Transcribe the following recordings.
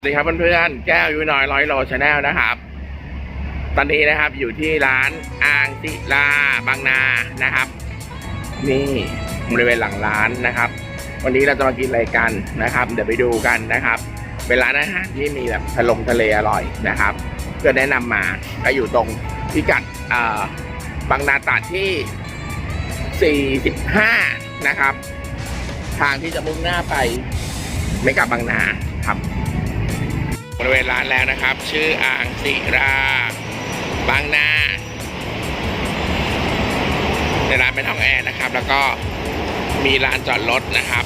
สวัสดีครับเพื่อนๆแก้วยูน้อยร้อยโลชาแนลนะครับ ตอนนี้นะครับอยู่ที่ร้านอ่างศิลาบางนานะครับ นี่บริเวณหลังร้านนะครับ วันนี้เราจะมากินอะไรกันนะครับ เดี๋ยวไปดูกันนะครับเป็นร้านอาหารที่มีแบบทะลงทะเลอร่อยนะครับเพื่อนแนะนำมาก็อยู่ตรงพิกัดอ่อบางนาตราดที่ 45 นะครับ ทางที่จะมุ่งหน้าไปไม่กลับบางนาครับ บริเวณร้านแล้วนะครับ ชื่ออ่างศิราบางนาในร้านเป็นห้องแอร์นะครับ แล้วก็มีลานจอดรถนะครับ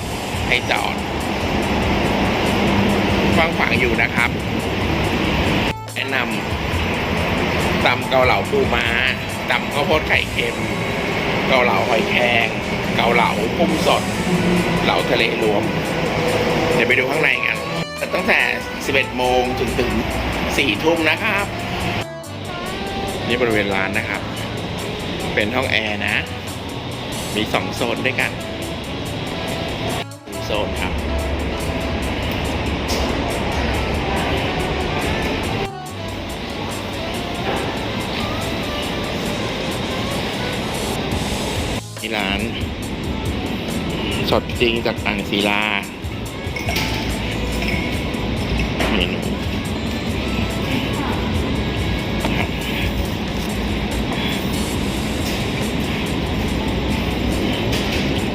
ให้จอดกว้างขวางอยู่นะครับ แนะนำตำเกาเหลาปูม้าตำข้าวโพดไข่เค็ม เกาเหลาหอยแครงเกาเหลากุ้งสด เหลาทะเลรวม เดี๋ยวไปดูข้างในกัน ตั้งแต่ 11 โมงจนถึง 4 ทุ่มนะครับ นี่บริเวณร้านนะครับ เป็นห้องแอร์นะ มี 2 โซนด้วยกันโซนครับ ที่ร้าน สดจริงจากอ่างศิลา นู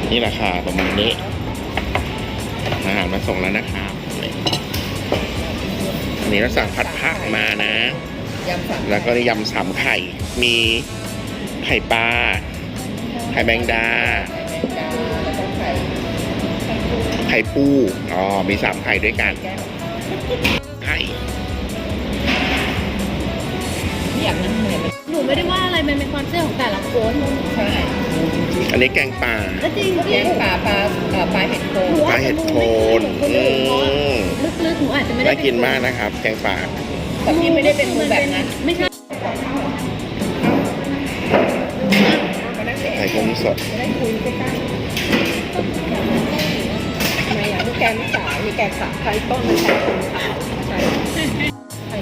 นี่ราคาประมาณนี้ อาหารมาส่งแล้วนะครับอันนี้เราสั่งผัดผักมานะยำสับแล้วก็ยำสามไข่ มีไข่ปลา ไข่แมงดาดาวแล้วก็ไข่ไข่ปู อ๋อ มีสามไข่ด้วยกันแก้ว ไข่ไม่อยากนั่งเหนื่อยมันหนูไม่ได้ว่าอะไรมันเป็นความเชื่อของแต่ละคนใช่อันนี้แกงป่าแล้วจริงแกงปลาปลาเอ่อปลาเห็ดโคนปลาเห็ดโคนคนอือื่นเพราะมลึกๆหนูอาจจะไม่ได้น่ากินมากนะครับ แกงป่าแต่พี่ไม่ได้เป็นมือแบบนั้นไม่ใช่มานั่งเด็กไข่กุ้งสดจะได้คุยใกล้ๆ งไม่สาวมีแกงสับไข่ต้นมันใช้คนขาวใช่ไข่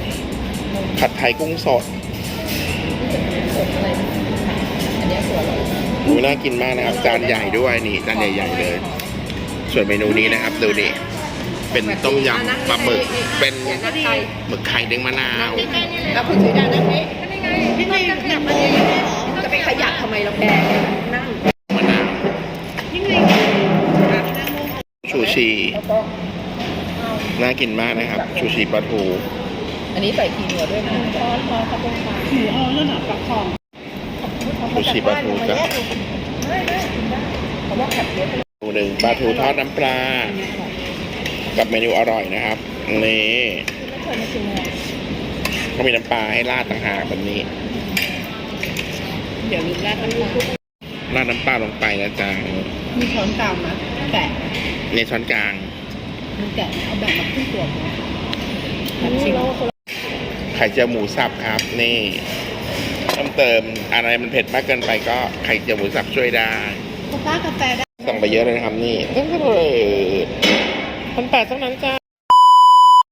นมผัดไทยกุ้งสดสดอะไรอันเนี้ยสวยเลยดูน่ากินมากนะครับ จานใหญ่ด้วยนี่จานใหญ่ๆเลย ส่วนเมนูนี้นะครับดูดิเป็นต้มยำปลาหมึกเป็นอย่างนั้นไทยหมึกไข่เด้งมะนาวแล้วคุณถือดานั่งนี้ พี่ไม่ขยับมาเองได้หรอ จะไปขยับทำไมเราแกนั่ง มะนาว พี่ไง ชูชีแล้วก็น่ากินมากนะครับ ชูชีปลาทูอันนี้ใส่คีนัวด้วยนะพอพอขบวนการถือเอาเรื่องหนักประคองชูชีปลาทูจ้ะไม่ไม่กินได้เพราะว่าแคบเยอะเมนูหนึ่งปลาทูทอดน้ำปลา กับเมนูอร่อยนะครับนี่ไม่เคยมากินเลยก็มีน้ำปลาให้ราดต่างหากแบบนี้เดี๋ยวลืมแรกมันรู้ราดน้ำปลาลงไปนะจ๊ะมีช้อนกลางนะแกะ ในช้อนกลางมันแกะเอาแบบมาขึ้นตัวมันชิมไข่เจียวหมูสับครับ นี่เพิ่มเติมอะไรมันเผ็ดมากเกินไปก็ไข่เจียวหมูสับช่วยได้ป้ากาแฟได้สั่งไปเยอะเลยนะครับนี่เพิ่งเปิดพันแปดเท่านั้นจ้า